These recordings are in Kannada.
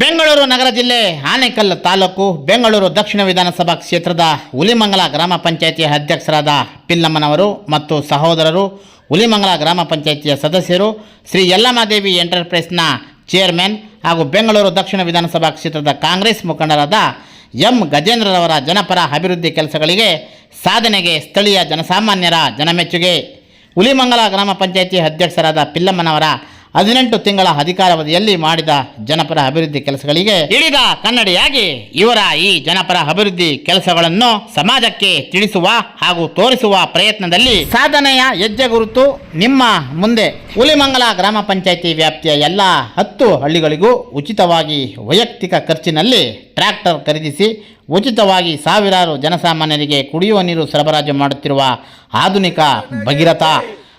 ಬೆಂಗಳೂರು ನಗರ ಜಿಲ್ಲೆ ಆನೇಕಲ್ ತಾಲೂಕು ಬೆಂಗಳೂರು ದಕ್ಷಿಣ ವಿಧಾನಸಭಾ ಕ್ಷೇತ್ರದ ಹುಲಿಮಂಗಲ ಗ್ರಾಮ ಪಂಚಾಯಿತಿಯ ಅಧ್ಯಕ್ಷರಾದ ಪಿಲ್ಲಮ್ಮನವರು ಮತ್ತು ಸಹೋದರರು, ಹುಲಿಮಂಗಲ ಗ್ರಾಮ ಪಂಚಾಯಿತಿಯ ಸದಸ್ಯರು, ಶ್ರೀ ಯಲ್ಲಮ್ಮದೇವಿ ಎಂಟರ್ಪ್ರೈಸ್ನ ಚೇರ್ಮನ್ ಹಾಗೂ ಬೆಂಗಳೂರು ದಕ್ಷಿಣ ವಿಧಾನಸಭಾ ಕ್ಷೇತ್ರದ ಕಾಂಗ್ರೆಸ್ ಮುಖಂಡರಾದ ಎಂ ಗಜೇಂದ್ರರವರ ಜನಪರ ಅಭಿವೃದ್ಧಿ ಕೆಲಸಗಳಿಗೆ ಸಾಧನೆಗೆ ಸ್ಥಳೀಯ ಜನಸಾಮಾನ್ಯರ ಜನಮೆಚ್ಚುಗೆ. ಹುಲಿಮಂಗಲ ಗ್ರಾಮ ಪಂಚಾಯಿತಿ ಅಧ್ಯಕ್ಷರಾದ ಪಿಲ್ಲಮ್ಮನವರ ಹದಿನೆಂಟು ತಿಂಗಳ ಅಧಿಕಾರಾವಧಿಯಲ್ಲಿ ಮಾಡಿದ ಜನಪರ ಅಭಿವೃದ್ಧಿ ಕೆಲಸಗಳಿಗೆ ಇಳಿದ ಕನ್ನಡಿಯಾಗಿ ಇವರ ಈ ಜನಪರ ಅಭಿವೃದ್ಧಿ ಕೆಲಸಗಳನ್ನು ಸಮಾಜಕ್ಕೆ ತಿಳಿಸುವ ಹಾಗೂ ತೋರಿಸುವ ಪ್ರಯತ್ನದಲ್ಲಿ ಸಾಧನೆಯ ಹೆಜ್ಜೆ ಗುರುತು ನಿಮ್ಮ ಮುಂದೆ. ಹುಲಿಮಂಗಲ ಗ್ರಾಮ ಪಂಚಾಯಿತಿ ವ್ಯಾಪ್ತಿಯ ಎಲ್ಲ ಹತ್ತು ಹಳ್ಳಿಗಳಿಗೂ ಉಚಿತವಾಗಿ ವೈಯಕ್ತಿಕ ಖರ್ಚಿನಲ್ಲಿ ಟ್ರ್ಯಾಕ್ಟರ್ ಖರೀದಿಸಿ ಉಚಿತವಾಗಿ ಸಾವಿರಾರು ಜನಸಾಮಾನ್ಯರಿಗೆ ಕುಡಿಯುವ ನೀರು ಸರಬರಾಜು ಮಾಡುತ್ತಿರುವ ಆಧುನಿಕ ಭಗೀರಥ.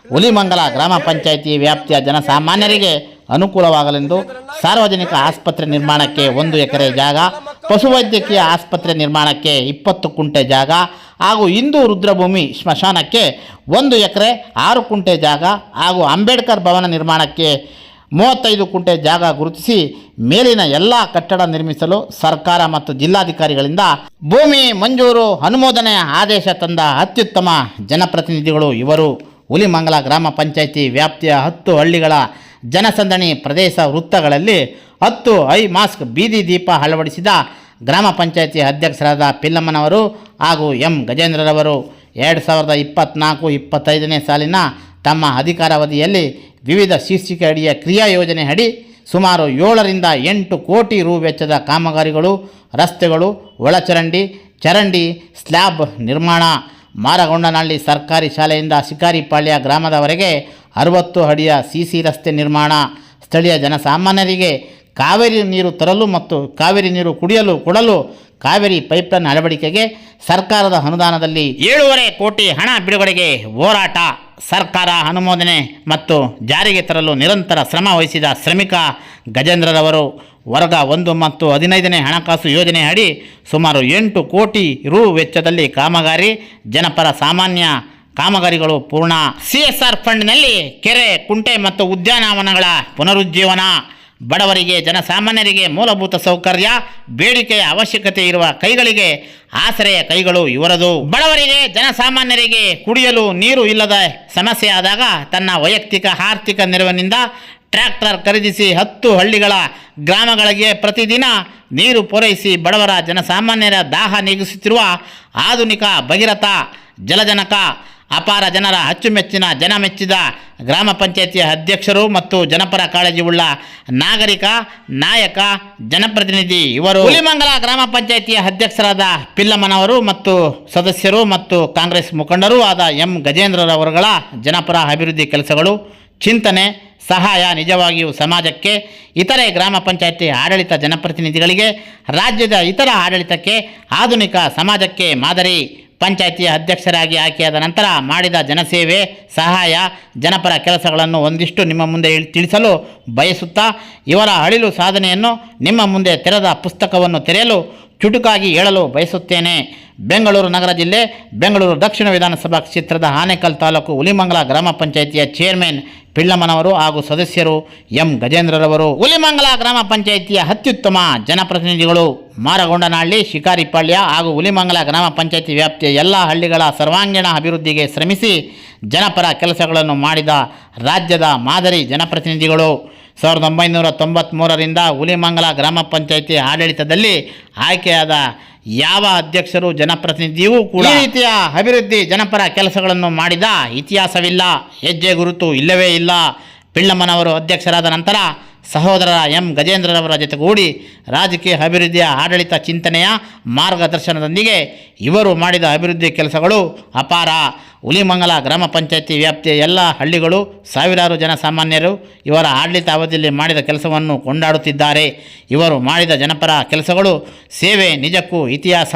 ಹುಲಿಮಂಗಲ ಗ್ರಾಮ ಪಂಚಾಯಿತಿ ವ್ಯಾಪ್ತಿಯ ಜನಸಾಮಾನ್ಯರಿಗೆ ಅನುಕೂಲವಾಗಲೆಂದು ಸಾರ್ವಜನಿಕ ಆಸ್ಪತ್ರೆ ನಿರ್ಮಾಣಕ್ಕೆ ಒಂದು ಎಕರೆ ಜಾಗ, ಪಶುವೈದ್ಯಕೀಯ ಆಸ್ಪತ್ರೆ ನಿರ್ಮಾಣಕ್ಕೆ ಇಪ್ಪತ್ತು ಕುಂಟೆ ಜಾಗ ಹಾಗೂ ಹಿಂದೂ ರುದ್ರಭೂಮಿ ಸ್ಮಶಾನಕ್ಕೆ ಒಂದು ಎಕರೆ, ಆರು ಕುಂಟೆ ಜಾಗ ಹಾಗೂ ಅಂಬೇಡ್ಕರ್ ಭವನ ನಿರ್ಮಾಣಕ್ಕೆ ಮೂವತ್ತೈದು ಕುಂಟೆ ಜಾಗ ಗುರುತಿಸಿ ಮೇಲಿನ ಎಲ್ಲ ಕಟ್ಟಡ ನಿರ್ಮಿಸಲು ಸರ್ಕಾರ ಮತ್ತು ಜಿಲ್ಲಾಧಿಕಾರಿಗಳಿಂದ ಭೂಮಿ ಮಂಜೂರು, ಅನುಮೋದನೆ ಆದೇಶ ತಂದ ಅತ್ಯುತ್ತಮ ಜನಪ್ರತಿನಿಧಿಗಳು ಇವರು. ಹುಲಿಮಂಗಲ ಗ್ರಾಮ ಪಂಚಾಯಿತಿ ವ್ಯಾಪ್ತಿಯ ಹತ್ತು ಹಳ್ಳಿಗಳ ಜನಸಂದಣಿ ಪ್ರದೇಶ ವೃತ್ತಗಳಲ್ಲಿ ಹತ್ತು ಐ ಮಾಸ್ಕ್ ಬೀದಿ ದೀಪ ಅಳವಡಿಸಿದ ಗ್ರಾಮ ಪಂಚಾಯಿತಿ ಅಧ್ಯಕ್ಷರಾದ ಪಿಲ್ಲಮ್ಮನವರು ಹಾಗೂ ಎಂ ಗಜೇಂದ್ರರವರು. ಎರಡು ಸಾವಿರದ ಇಪ್ಪತ್ತ್ನಾಲ್ಕು ಇಪ್ಪತ್ತೈದನೇ ಸಾಲಿನ ತಮ್ಮ ಅಧಿಕಾರಾವಧಿಯಲ್ಲಿ ವಿವಿಧ ಶೀರ್ಷಿಕೆ ಅಡಿಯ ಕ್ರಿಯಾ ಯೋಜನೆ ಅಡಿ ಸುಮಾರು ಏಳರಿಂದ ಎಂಟು ಕೋಟಿ ರು ವೆಚ್ಚದ ಕಾಮಗಾರಿಗಳು, ರಸ್ತೆಗಳು, ಒಳಚರಂಡಿ, ಚರಂಡಿ, ಸ್ಲ್ಯಾಬ್ ನಿರ್ಮಾಣ ಮಾರಗೊಂಡನಹಳ್ಳಿ ಸರ್ಕಾರಿ ಶಾಲೆಯಿಂದ ಶಿಕಾರಿಪಾಳ್ಯ ಗ್ರಾಮದವರೆಗೆ ಅರವತ್ತು ಅಡಿಯ ಸಿಸಿ ರಸ್ತೆ ನಿರ್ಮಾಣ. ಸ್ಥಳೀಯ ಜನಸಾಮಾನ್ಯರಿಗೆ ಕಾವೇರಿ ನೀರು ತರಲು ಮತ್ತು ಕಾವೇರಿ ನೀರು ಕುಡಿಯಲು ಕೊಡಲು ಕಾವೇರಿ ಪೈಪ್ಲೈನ್ ಅಳವಡಿಕೆಗೆ ಸರ್ಕಾರದ ಅನುದಾನದಲ್ಲಿ ಏಳೂವರೆ ಕೋಟಿ ಹಣ ಬಿಡುಗಡೆಗೆ ಹೋರಾಟ. ಸರ್ಕಾರ ಅನುಮೋದನೆ ಮತ್ತು ಜಾರಿಗೆ ತರಲು ನಿರಂತರ ಶ್ರಮ ವಹಿಸಿದ ಶ್ರಮಿಕ ಗಜೇಂದ್ರರವರು ವರ್ಗ ಒಂದು ಮತ್ತು ಹದಿನೈದನೇ ಹಣಕಾಸು ಯೋಜನೆ ಅಡಿ ಸುಮಾರು ಎಂಟು ಕೋಟಿ ರು ವೆಚ್ಚದಲ್ಲಿ ಕಾಮಗಾರಿ, ಜನಪರ ಸಾಮಾನ್ಯ ಕಾಮಗಾರಿಗಳು ಪೂರ್ಣ. ಸಿ ಎಸ್ ಆರ್ ಫಂಡ್ನಲ್ಲಿ ಕೆರೆ, ಕುಂಟೆ ಮತ್ತು ಉದ್ಯಾನವನಗಳ ಪುನರುಜ್ಜೀವನ. ಬಡವರಿಗೆ, ಜನಸಾಮಾನ್ಯರಿಗೆ ಮೂಲಭೂತ ಸೌಕರ್ಯ, ಬೇಡಿಕೆಯ ಅವಶ್ಯಕತೆ ಇರುವ ಕೈಗಳಿಗೆ ಆಸರೆಯ ಕೈಗಳು ಇವರದು. ಬಡವರಿಗೆ, ಜನಸಾಮಾನ್ಯರಿಗೆ ಕುಡಿಯಲು ನೀರು ಇಲ್ಲದ ಸಮಸ್ಯೆಯಾದಾಗ ತನ್ನ ವೈಯಕ್ತಿಕ, ಆರ್ಥಿಕ ನೆರವಿನಿಂದ ಟ್ರ್ಯಾಕ್ಟರ್ ಖರೀದಿಸಿ ಹತ್ತು ಹಳ್ಳಿಗಳ ಗ್ರಾಮಗಳಿಗೆ ಪ್ರತಿದಿನ ನೀರು ಪೂರೈಸಿ ಬಡವರ ಜನಸಾಮಾನ್ಯರ ದಾಹ ನೀಗಿಸುತ್ತಿರುವ ಆಧುನಿಕ ಭಗೀರಥ, ಜಲಜನಕ, ಅಪಾರ ಜನರ ಅಚ್ಚುಮೆಚ್ಚಿನ ಜನ ಮೆಚ್ಚಿದ ಗ್ರಾಮ ಪಂಚಾಯತಿಯ ಅಧ್ಯಕ್ಷರು ಮತ್ತು ಜನಪರ ಕಾಳಜಿ ಉಳ್ಳ ನಾಗರಿಕ, ನಾಯಕ, ಜನಪ್ರತಿನಿಧಿ ಇವರು ಹುಲಿಮಂಗಲ ಗ್ರಾಮ ಪಂಚಾಯತಿಯ ಅಧ್ಯಕ್ಷರಾದ ಪಿಲ್ಲಮ್ಮನವರು ಮತ್ತು ಸದಸ್ಯರು ಮತ್ತು ಕಾಂಗ್ರೆಸ್ ಮುಖಂಡರೂ ಆದ ಎಂ ಗಜೇಂದ್ರರವರುಗಳ ಜನಪರ ಅಭಿವೃದ್ಧಿ ಕೆಲಸಗಳು, ಚಿಂತನೆ ಸಹಾಯ ನಿಜವಾಗಿಯೂ ಸಮಾಜಕ್ಕೆ, ಇತರೆ ಗ್ರಾಮ ಪಂಚಾಯಿತಿ ಆಡಳಿತ ಜನಪ್ರತಿನಿಧಿಗಳಿಗೆ, ರಾಜ್ಯದ ಇತರ ಆಡಳಿತಕ್ಕೆ, ಆಧುನಿಕ ಸಮಾಜಕ್ಕೆ ಮಾದರಿ ಪಂಚಾಯಿತಿಯ ಅಧ್ಯಕ್ಷರಾಗಿ ಆಯ್ಕೆಯಾದ ನಂತರ ಮಾಡಿದ ಜನಸೇವೆ, ಸಹಾಯ, ಜನಪರ ಕೆಲಸಗಳನ್ನು ಒಂದಿಷ್ಟು ನಿಮ್ಮ ಮುಂದೆ ತಿಳಿಸಲು ಬಯಸುತ್ತಾ, ಇವರ ಅಳಿಲು ಸಾಧನೆಯನ್ನು ನಿಮ್ಮ ಮುಂದೆ ತೆರೆದ ಪುಸ್ತಕವನ್ನು ತೆರೆಯಲು ಚುಟುಕಾಗಿ ಹೇಳಲು ಬಯಸುತ್ತೇನೆ. ಬೆಂಗಳೂರು ನಗರ ಜಿಲ್ಲೆ, ಬೆಂಗಳೂರು ದಕ್ಷಿಣ ವಿಧಾನಸಭಾ ಕ್ಷೇತ್ರದ ಆನೇಕಲ್ ತಾಲೂಕು ಹುಲಿಮಂಗಲ ಗ್ರಾಮ ಪಂಚಾಯಿತಿಯ ಚೇರ್ಮನ್ ಪಿಳ್ಳಮ್ಮನವರು ಹಾಗೂ ಸದಸ್ಯರು ಎಂ ಗಜೇಂದ್ರರವರು. ಹುಲಿಮಂಗಲ ಗ್ರಾಮ ಪಂಚಾಯಿತಿಯ ಅತ್ಯುತ್ತಮ ಜನಪ್ರತಿನಿಧಿಗಳು ಮಾರಗೊಂಡನಹಳ್ಳಿ, ಶಿಕಾರಿಪಾಳ್ಯ ಹಾಗೂ ಹುಲಿಮಂಗಲ ಗ್ರಾಮ ಪಂಚಾಯಿತಿ ವ್ಯಾಪ್ತಿಯ ಎಲ್ಲ ಹಳ್ಳಿಗಳ ಸರ್ವಾಂಗೀಣ ಅಭಿವೃದ್ಧಿಗೆ ಶ್ರಮಿಸಿ ಜನಪರ ಕೆಲಸಗಳನ್ನು ಮಾಡಿದ ರಾಜ್ಯದ ಮಾದರಿ ಜನಪ್ರತಿನಿಧಿಗಳು. ಸಾವಿರದ ಒಂಬೈನೂರ ತೊಂಬತ್ತ್ಮೂರರಿಂದ ಹುಲಿಮಂಗಲ ಗ್ರಾಮ ಪಂಚಾಯಿತಿ ಆಡಳಿತದಲ್ಲಿ ಆಯ್ಕೆಯಾದ ಯಾವ ಅಧ್ಯಕ್ಷರು ಜನಪ್ರತಿನಿಧಿಯೂ ಕೂಡ ಈ ರೀತಿಯ ಅಭಿವೃದ್ಧಿ ಜನಪರ ಕೆಲಸಗಳನ್ನು ಮಾಡಿದ ಇತಿಹಾಸವಿಲ್ಲ. ಹೆಜ್ಜೆ ಗುರುತು ಇಲ್ಲವೇ ಇಲ್ಲ. ಪಿಳ್ಳಮ್ಮನವರು ಅಧ್ಯಕ್ಷರಾದ ನಂತರ ಸಹೋದರ ಎಂ. ಗಜೇಂದ್ರರವರ ಜೊತೆಗೂಡಿ ರಾಜಕೀಯ ಅಭಿವೃದ್ಧಿಯ ಆಡಳಿತ ಚಿಂತನೆಯ ಮಾರ್ಗದರ್ಶನದೊಂದಿಗೆ ಇವರು ಮಾಡಿದ ಅಭಿವೃದ್ಧಿ ಕೆಲಸಗಳು ಅಪಾರ. ಹುಲಿಮಂಗಲ ಗ್ರಾಮ ಪಂಚಾಯತಿ ವ್ಯಾಪ್ತಿಯ ಎಲ್ಲ ಹಳ್ಳಿಗಳು ಸಾವಿರಾರು ಜನಸಾಮಾನ್ಯರು ಇವರ ಆಡಳಿತ ಅವಧಿಯಲ್ಲಿ ಮಾಡಿದ ಕೆಲಸವನ್ನು ಕೊಂಡಾಡುತ್ತಿದ್ದಾರೆ. ಇವರು ಮಾಡಿದ ಜನಪರ ಕೆಲಸಗಳು ಸೇವೆ ನಿಜಕ್ಕೂ ಇತಿಹಾಸ.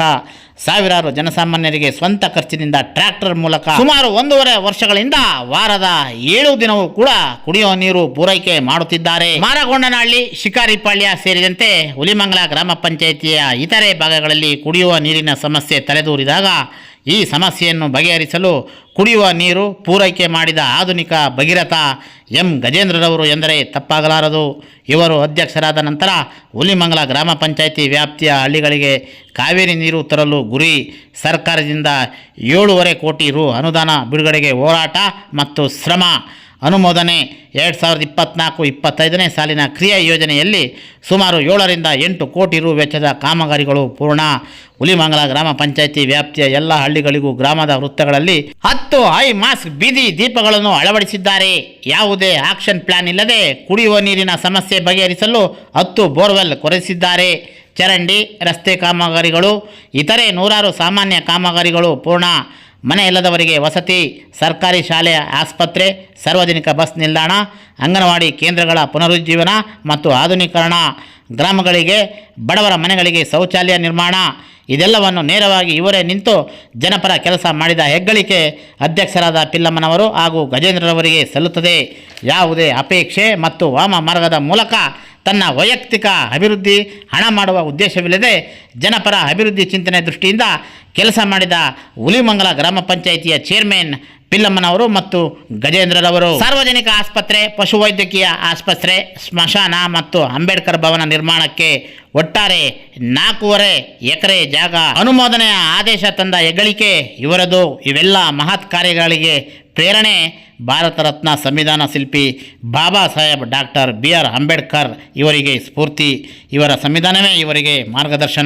ಸಾವಿರಾರು ಜನಸಾಮಾನ್ಯರಿಗೆ ಸ್ವಂತ ಖರ್ಚಿನಿಂದ ಟ್ರ್ಯಾಕ್ಟರ್ ಮೂಲಕ ಸುಮಾರು ಒಂದೂವರೆ ವರ್ಷಗಳಿಂದ ವಾರದ ಏಳು ದಿನವೂ ಕೂಡ ಕುಡಿಯುವ ನೀರು ಪೂರೈಕೆ ಮಾಡುತ್ತಿದ್ದಾರೆ. ಮಾರಗೊಂಡನಹಳ್ಳಿ, ಶಿಕಾರಿಪಾಳ್ಯ ಸೇರಿದಂತೆ ಹುಲಿಮಂಗಲ ಗ್ರಾಮ ಪಂಚಾಯಿತಿಯ ಇತರೆ ಭಾಗಗಳಲ್ಲಿ ಕುಡಿಯುವ ನೀರಿನ ಸಮಸ್ಯೆ ತಲೆದೂರಿದಾಗ ಈ ಸಮಸ್ಯೆಯನ್ನು ಬಗೆಹರಿಸಲು ಕುಡಿಯುವ ನೀರು ಪೂರೈಕೆ ಮಾಡಿದ ಆಧುನಿಕ ಭಗೀರಥ ಎಂ. ಗಜೇಂದ್ರರವರು ಎಂದರೆ ತಪ್ಪಾಗಲಾರದು. ಇವರು ಅಧ್ಯಕ್ಷರಾದ ನಂತರ ಹುಲಿಮಂಗಲ ಗ್ರಾಮ ಪಂಚಾಯಿತಿ ವ್ಯಾಪ್ತಿಯ ಹಳ್ಳಿಗಳಿಗೆ ಕಾವೇರಿ ನೀರು ತರಲು ಗುರಿ ಸರ್ಕಾರದಿಂದ ಏಳೂವರೆ ಕೋಟಿ ರು ಅನುದಾನ ಬಿಡುಗಡೆಗೆ ಹೋರಾಟ ಮತ್ತು ಶ್ರಮ ಅನುಮೋದನೆ ಎರಡು ಸಾವಿರದ ಇಪ್ಪತ್ತ್ನಾಲ್ಕು ಇಪ್ಪತ್ತೈದನೇ ಸಾಲಿನ ಕ್ರಿಯಾ ಯೋಜನೆಯಲ್ಲಿ ಸುಮಾರು ಏಳರಿಂದ ಎಂಟು ಕೋಟಿ ರು ವೆಚ್ಚದ ಕಾಮಗಾರಿಗಳು ಪೂರ್ಣ. ಹುಲಿಮಂಗಲ ಗ್ರಾಮ ಪಂಚಾಯಿತಿ ವ್ಯಾಪ್ತಿಯ ಎಲ್ಲ ಹಳ್ಳಿಗಳಿಗೂ ಗ್ರಾಮದ ವೃತ್ತಗಳಲ್ಲಿ ಹತ್ತು ಹೈ ಮಾಸ್ಕ್ ಬೀದಿ ದೀಪಗಳನ್ನು ಅಳವಡಿಸಿದ್ದಾರೆ. ಯಾವುದೇ ಆಕ್ಷನ್ ಪ್ಲಾನ್ ಇಲ್ಲದೆ ಕುಡಿಯುವ ನೀರಿನ ಸಮಸ್ಯೆ ಬಗೆಹರಿಸಲು ಹತ್ತು ಬೋರ್ವೆಲ್ ಕೊರೆಸಿದ್ದಾರೆ. ಚರಂಡಿ, ರಸ್ತೆ ಕಾಮಗಾರಿಗಳು, ಇತರೆ ನೂರಾರು ಸಾಮಾನ್ಯ ಕಾಮಗಾರಿಗಳು ಪೂರ್ಣ. ಮನೆ ಇಲ್ಲದವರಿಗೆ ವಸತಿ, ಸರ್ಕಾರಿ ಶಾಲೆಯ ಆಸ್ಪತ್ರೆ, ಸಾರ್ವಜನಿಕ ಬಸ್ ನಿಲ್ದಾಣ, ಅಂಗನವಾಡಿ ಕೇಂದ್ರಗಳ ಪುನರುಜ್ಜೀವನ ಮತ್ತು ಆಧುನೀಕರಣ, ಗ್ರಾಮಗಳಿಗೆ, ಬಡವರ ಮನೆಗಳಿಗೆ ಶೌಚಾಲಯ ನಿರ್ಮಾಣ, ಇದೆಲ್ಲವನ್ನು ನೇರವಾಗಿ ಇವರೇ ನಿಂತು ಜನಪರ ಕೆಲಸ ಮಾಡಿದ ಹೆಗ್ಗಳಿಕೆ ಅಧ್ಯಕ್ಷರಾದ ಪಿಲ್ಲಮ್ಮನವರು ಹಾಗೂ ಗಜೇಂದ್ರರವರಿಗೆ ಸಲ್ಲುತ್ತದೆ. ಯಾವುದೇ ಅಪೇಕ್ಷೆ ಮತ್ತು ವಾಮ ಮಾರ್ಗದ ಮೂಲಕ ತನ್ನ ವೈಯಕ್ತಿಕ ಅಭಿವೃದ್ಧಿ ಹಣ ಮಾಡುವ ಉದ್ದೇಶವಿಲ್ಲದೆ ಜನಪರ ಅಭಿವೃದ್ಧಿ ಚಿಂತನೆ ದೃಷ್ಟಿಯಿಂದ ಕೆಲಸ ಮಾಡಿದ ಹುಲಿಮಂಗಲ ಗ್ರಾಮ ಪಂಚಾಯಿತಿಯ ಚೇರ್ಮನ್ ಪಿಲ್ಲಮ್ಮನವರು ಮತ್ತು ಗಜೇಂದ್ರರವರು. ಸಾರ್ವಜನಿಕ ಆಸ್ಪತ್ರೆ, ಪಶುವೈದ್ಯಕೀಯ ಆಸ್ಪತ್ರೆ, ಸ್ಮಶಾನ ಮತ್ತು ಅಂಬೇಡ್ಕರ್ ಭವನ ನಿರ್ಮಾಣಕ್ಕೆ ಒಟ್ಟಾರೆ ನಾಲ್ಕೂವರೆ ಎಕರೆ ಜಾಗ. ಅನುಮೋದನೆಯ ಆದೇಶ ತಂದ ಹೆಗ್ಗಳಿಕೆ, ಇವರದು ಇವೆಲ್ಲ ಮಹತ್ ಕಾರ್ಯಗಳಿಗೆ ಪ್ರೇರಣೆ. ಭಾರತ ರತ್ನ ಸಂವಿಧಾನ ಶಿಲ್ಪಿ Baba Saheb doctor B R Ambedkar ಇವರಿಗೆ ಸ್ಫೂರ್ತಿ. ಇವರ ಸಂವಿಧಾನವೇ ಇವರಿಗೆ ಮಾರ್ಗದರ್ಶನ.